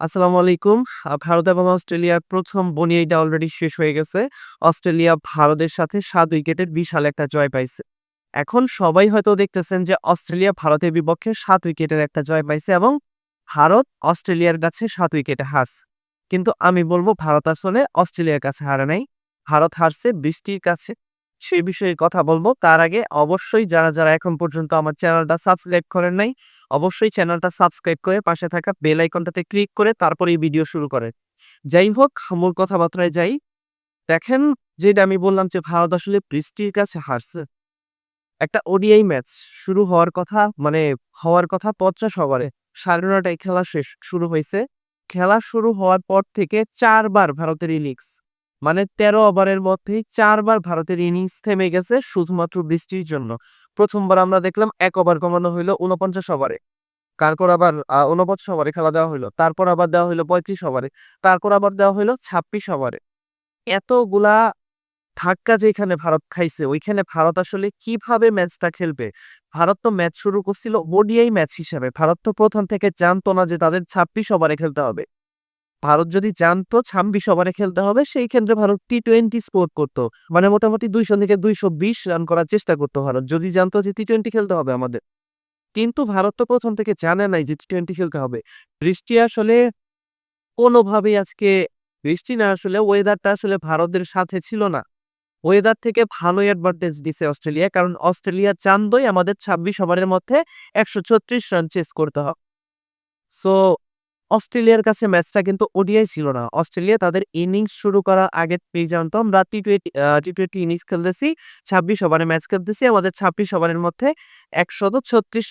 আসসালামু আলাইকুম। ভারত এবং অস্ট্রেলিয়ার ১ম বনিয়াইটা অলরেডি শেষ হয়ে গেছে। অস্ট্রেলিয়া ভারতের সাথে ৭ উইকেটের বিশাল একটা জয় পাইছে। এখন সবাই হয়তো দেখতেছেন যে অস্ট্রেলিয়া ভারতের বিপক্ষে সাত উইকেটের একটা জয় পাইছে এবং ভারত অস্ট্রেলিয়ার কাছে সাত উইকেটে হারছে। কিন্তু আমি বলব ভারত আসলে অস্ট্রেলিয়ার কাছে হারে নাই। ভারত হারছে বৃষ্টির কাছে। সেই বিষয়ে কথা বলব তার আগে অবশ্যই যারা, যারা এখন পর্যন্ত আমার চ্যানেলটা সাবস্ক্রাইব করেন নাই, অবশ্যই চ্যানেলটা সাবস্ক্রাইব করে পাশে থাকা বেল আইকনটাতে ক্লিক করে তারপরে এই ভিডিও শুরু করে যাই হোক মূল কথাবার্তায় যাই। দেখেন যেটা আমি বললাম যে ভারত আসলে বৃষ্টির কাছে হারছে। একটা ওডিআই ম্যাচ শুরু হওয়ার কথা মানে হওয়ার কথা ৫০ ওভারে। সাড়ে নটায় খেলা শেষ শুরু হয়েছে খেলা শুরু হওয়ার পর থেকে চারবার ভারতের ইনিংস মানে ১৩ ওভারের মধ্যেই চারবার ভারতের ইনিংস থেমে গেছে শুধুমাত্র বৃষ্টির জন্য। প্রথমবার আমরা দেখলাম এক ওভার কমানো হইল ৪৯ ওভারে। তারপর আবার ৪৯ ওভারে খেলা দেওয়া হইল। তারপর আবার দেওয়া হইল ৩৫ ওভারে। তারপর আবার দেওয়া হইল ২৬ ওভারে। এতগুলা ধাক্কা যেখানে ভারত খাইছে, ওইখানে ভারত আসলে কীভাবে ম্যাচটা খেলবে? ভারত তো ম্যাচ শুরু করছিল ওডিআই ম্যাচ হিসাবে ভারত তো প্রথম থেকে জানতো না যে তাদের ২৬ ওভারে খেলতে হবে। ভারত যদি জানতো ২৬ ওভারে খেলতে হবে, সেই ক্ষেত্রে ভারত টি-টোয়েন্টি স্কোর করতো মানে মোটামুটি ২০০ থেকে ২২০ রান করার চেষ্টা করতো ভারত। যদি জানতো যে টি-টোয়েন্টি খেলতে হবে আমাদের। কিন্তু ভারত তো প্রথম থেকে জানে নাই যে টি-টোয়েন্টি খেলতে হবে। বৃষ্টি আসলে কোনোভাবেই আজকে, বৃষ্টি না আসলে ওয়েদারটা আসলে ভারতের সাথে ছিল না। ওয়েদার থেকে ভালো অ্যাডভান্টেজ দিছে অস্ট্রেলিয়া। কারণ অস্ট্রেলিয়া জানতই আমাদের ২৬ ওভারের মধ্যে ১৩৬ রান চেস করতে হবে। সো অস্ট্রেলিয়ার কাছে ম্যাচটা কিন্তু ওডিআই ছিল না। অস্ট্রেলিয়া তাদের ইনিংস শুরু করার আগে থেকেই জানতো আমরা টি-টোয়েন্টি টি-টোয়েন্টি ইনিংস খেলতেছি, ২৬ ওভারে ম্যাচ খেলতেছি। আমাদের ২৬ ওভারের মধ্যে ১৩৬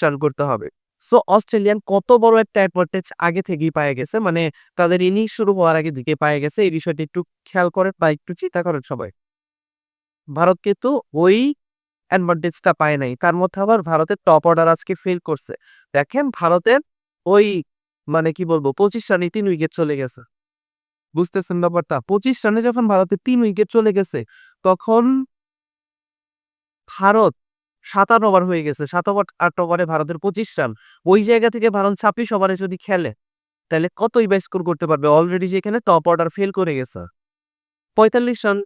রান করতে হবে। সো অস্ট্রেলিয়ান কত বড় একটা অ্যাডভান্টেজ আগে থেকেই পায়ে গেছে। মানে তাদের ইনিংস শুরু হওয়ার আগে থেকে পায়ে গেছে। এই বিষয়টি একটু খেয়াল করেন বা একটু চিন্তা করেন সবাই। ভারত কিন্তু ওই অ্যাডভান্টেজটা পায় নাই। তার মধ্যে আবার ভারতের টপ অর্ডার আজকে ফেল করছে। দেখেন ভারতের ওই মানে কি বলব ২৫ রানেই ৩ উইকেট চলে গেছে। বুঝতেছেন ব্যাপারটা? ২৫ রানে যখন ভারতের ৩ উইকেট চলে গেছে তখন ভারত ৫৭ ওভার হয়ে গেছে। ৭ ওভার ৮ ওভারে ভারতের ২৫ রান। ওই জায়গা থেকে ভারত ২৬ ওভারে যদি খেলে তাইলে কতই বা স্কোর করতে পারবে? অলরেডি যেখানে টপ অর্ডার ফেল করে গেছে। ৪৫ রান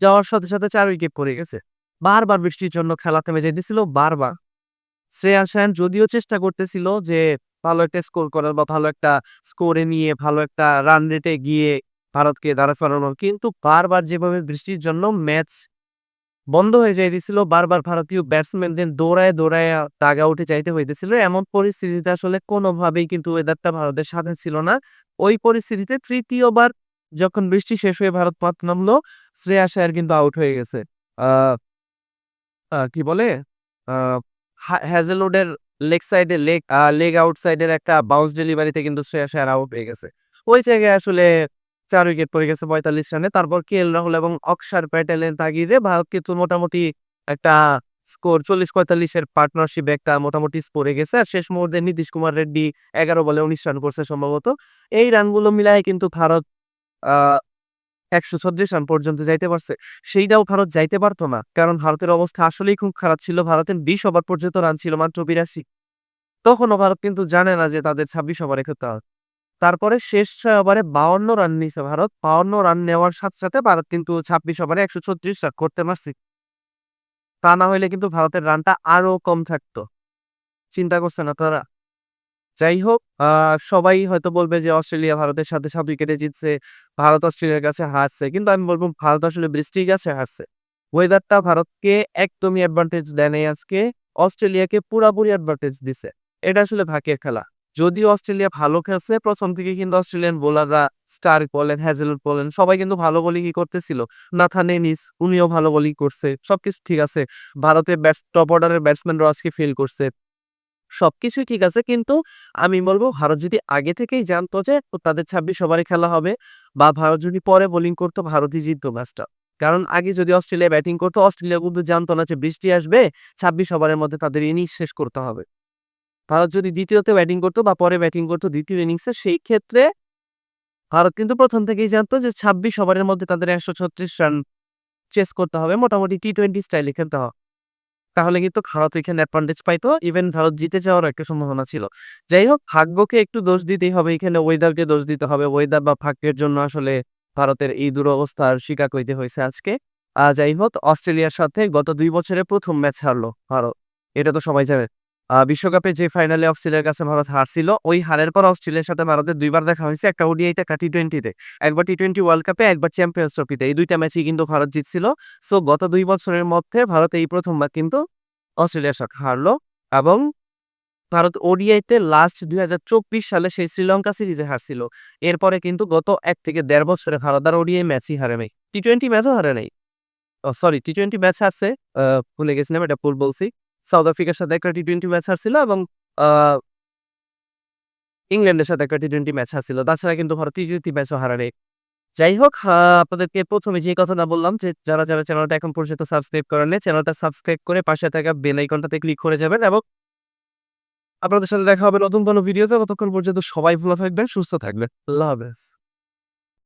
যাওয়ার সাথে, সাথে চার উইকেট পড়ে গেছে। বারবার বৃষ্টির জন্য খেলা থেমে যাইতেছিল বারবার। শ্রেয়াস আয়ার যদিও চেষ্টা করতেছিল যে একটা স্কোর করার বা ভালো একটা স্কোরে নিয়ে ভালো একটা রান রেটে গিয়ে ভারতকে দাঁড়া করানোর। কিন্তু বারবার যেভাবে বৃষ্টির জন্য ম্যাচ বন্ধ হয়ে যাইতেছিল, বারবার ভারতীয় ব্যাটসম্যানদের দৌড়ায় দৌড়ায় ডাগ উঠে যাইতে হইতেছিল। এমন পরিস্থিতিতে আসলে কোনোভাবেই কিন্তু ওয়েদারটা ভারতের সাথে ছিল না। ওই পরিস্থিতিতে তৃতীয়বার যখন বৃষ্টি শেষ হয়ে ভারত পথ নামলো, শ্রেয়াস আয়ার কিন্তু আউট হয়ে গেছে। কি বলে? আ হা হ্যাজেলউডের লেগ সাইডে লেগ লেগ আউট সাইডের একটা বাউন্স ডেলিভারিতে কিন্তু শ্রেয়াস আয়ার আউট হয়ে গেছে। ওই জায়গায় আসলে চার উইকেট পড়ে গেছে ৪৫ রানে। তারপর কেএল রাহুল এবং অক্ষার প্যাটেলের তাগিদে ভারত কিন্তু মোটামুটি একটা স্কোর চল্লিশ পঁয়তাল্লিশের পার্টনারশিপ একটা মোটামুটি স্কোরে গেছে। আর শেষ মুহূর্তে নীতিশ কুমার রেড্ডি ১১ বলে ১৯ রান করছে সম্ভবত। এই রানগুলো মিলায় কিন্তু ভারত একশো ছত্রিশ রান পর্যন্ত যাইতে পারছে। সেইটাও ভারত যাইতে পারতো না। কারণ ভারতের অবস্থা আসলেই খুব খারাপ ছিল। ভারতের ২০ ওভার পর্যন্ত রান ছিল মাত্র ৮২। তখনও ভারত কিন্তু জানে না যে তাদের ২৬ ওভারে খেলতে হবে। তারপরে শেষ ৬ ওভারে ৫২ রান নিছে ভারত। ৫২ রান নেওয়ার সাথে, সাথে ভারত কিন্তু ২৬ ওভারে ১৩৬ রান করতে পারছে। তা না হইলে কিন্তু ভারতের রানটা আরও কম থাকতো। চিন্তা করছেন আপনারা? যাই হোক সবাই হয়তো বলবে যে অস্ট্রেলিয়া ভারতের সাথে ৭ উইকেটে জিতছে। ভারত অস্ট্রেলিয়ার কাছে হারছে। কিন্তু আমি বলব ভারত আসলে বৃষ্টির কাছে হারছে। ওয়েদারটা ভারতকে একদমই অ্যাডভান্টেজ দেয় আজকে। অস্ট্রেলিয়াকে পুরাপুরি অ্যাডভান্টেজ দিছে। এটা আসলে ভাগ্যের খেলা। যদি অস্ট্রেলিয়া ভালো খেলছে প্রথম থেকে কিন্তু অস্ট্রেলিয়ান বোলাররা স্টার্ক বলেন, হ্যাজেলউড বলেন সবাই কিন্তু ভালো বোলিংই করতেছিল। নাথান এনিস উনিও ভালো বোলিং করছে। সবকিছু ঠিক আছে। ভারতের ব্যাটস টপ অর্ডারের ব্যাটসম্যানরাও আজকে ফেল করছে। সবকিছুই ঠিক আছে কিন্তু আমি বলব ভারত যদি আগে থেকেই জানতো যে তাদের ২৬ ওভারে খেলা হবে বা ভারত যদি পরে বোলিং করতো ভারতই জিততো ম্যাচটা। কারণ আগে যদি অস্ট্রেলিয়া ব্যাটিং করতো অস্ট্রেলিয়া কিন্তু জানতো না যে বৃষ্টি আসবে ২৬ ওভারের মধ্যে তাদের ইনিংস শেষ করতে হবে। ভারত যদি দ্বিতীয়তে ব্যাটিং করতো বা পরে ব্যাটিং করতো দ্বিতীয় ইনিংসে সেই ক্ষেত্রে ভারত কিন্তু প্রথম থেকেই জানতো যে ২৬ ওভারের মধ্যে তাদের ১৩৬ রান চেস করতে হবে। মোটামুটি টি-টোয়েন্টি স্টাইলে খেলতে হবে। তাহলে কিন্তু ভারত এখানে অ্যাডভান্টেজ পাইতো ইভেন ভারত জিতে যাওয়ার একটা সম্ভাবনা ছিল যাই হোক ভাগ্যকে একটু দোষ দিতেই হবে এখানে ওয়েদারকে দোষ দিতে হবে ওয়েদার বা ভাগ্যের জন্য আসলে ভারতের এই দুরবস্থার শিকার করতে হয়েছে আজকে আহ, যাই হোক অস্ট্রেলিয়ার সাথে গত দুই বছরে প্রথম ম্যাচ হারলো ভারত এটা তো সবাই জানে বিশ্বকাপে যে ফাইনালে অস্ট্রেলিয়ার কাছে ভারত হারছিল, ওই হারের পর অস্ট্রেলিয়ার সাথে ভারতের দুইবার দেখা হয়েছে, একটা ওডিআইতে একটা টি টোয়েন্টিতে একবার টি টোয়েন্টি ওয়ার্ল্ড কাপে একবার চ্যাম্পিয়ন্স ট্রফিতে এই দুইটা ম্যাচই কিন্তু ভারত জিতছিল। সো গত দুই বছরের মধ্যে ভারত এই প্রথমবার কিন্তু অস্ট্রেলিয়ার সাথে হারলো এবং ভারত ওডিআইতে লাস্ট দুই হাজার চব্বিশ সালে সেই শ্রীলঙ্কা সিরিজে হারছিল। এরপরে কিন্তু গত এক থেকে দেড় বছরে ভারত আর ওডিআই ম্যাচই হারে নাই। টি টোয়েন্টি ম্যাচও হারে নাই। সরি টি টোয়েন্টি ম্যাচ হারছে ভুলে গেছিলাম, এটা ভুল বলছি। সাউথ আফ্রিকার সাথে একটা টি টোয়েন্টি ম্যাচ হারছিল এবং ইংল্যান্ডের সাথে একটা টি টোয়েন্টি ম্যাচ হারছিল। তাছাড়া কিন্তু ভারত টি ম্যাচও হারে নাই যাই হোক আপনাদেরকে প্রথমে যে কথাটা বললাম যে, যারা যারা চ্যানেলটা এখন পর্যন্ত সাবস্ক্রাইব করেন চ্যানেলটা সাবস্ক্রাইব করে পাশে থাকা বেল আইকনটাতে ক্লিক করে যাবেন এবং আপনাদের সাথে দেখা হবে নতুন কোনো ভিডিওতে ততক্ষণ পর্যন্ত সবাই ভালো থাকবেন, সুস্থ থাকবেন। আল্লাহ হাফেজ।